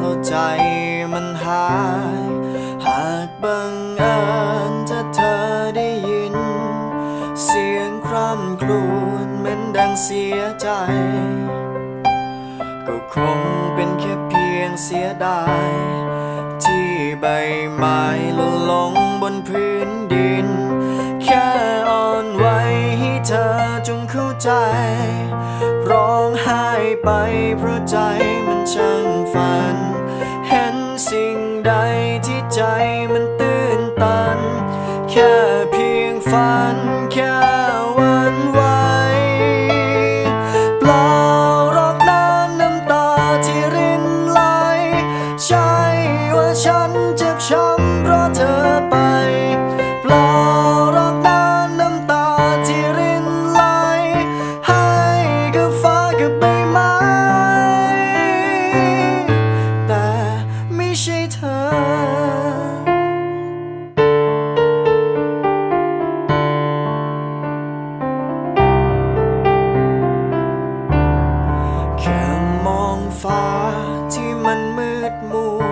แล้วใจมันหาย หากบังเอิญจะเธอได้ยิน เสียงคร่ำครวญเหมือนดังเสียใจ ก็คงเป็นแค่เพียงเสียดาย ที่ใบไม้ล่นลงบนพื้นดิน แค่อ่อนไหวให้เธอจงเข้าใจ ร้องไห้ไปเพราะใจมันช่าง ใดที่ใจมันตื้นตัน แค่ ใช่เธอแค่มองฟ้าที่มันมืดมัว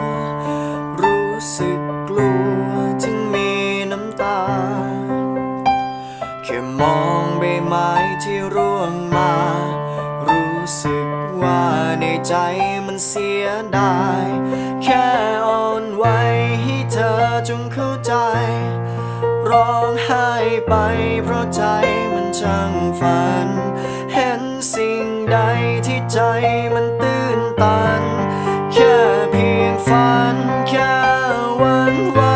รู้สึกกลัวจึงมีน้ำตา แค่มองใบไม้ที่ร่วงมา รู้สึกว่าในใจมันเสียดาย จงเข้าใจ ร้องไห้ไปเพราะใจมันช่างฝัน เห็นสิ่งใดที่ใจมันตื้นตัน แค่เพียงฝันแค่วันวัน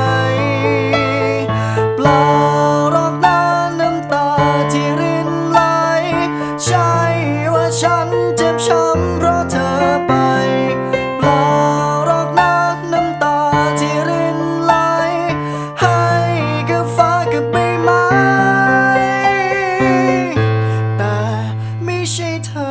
谁疼？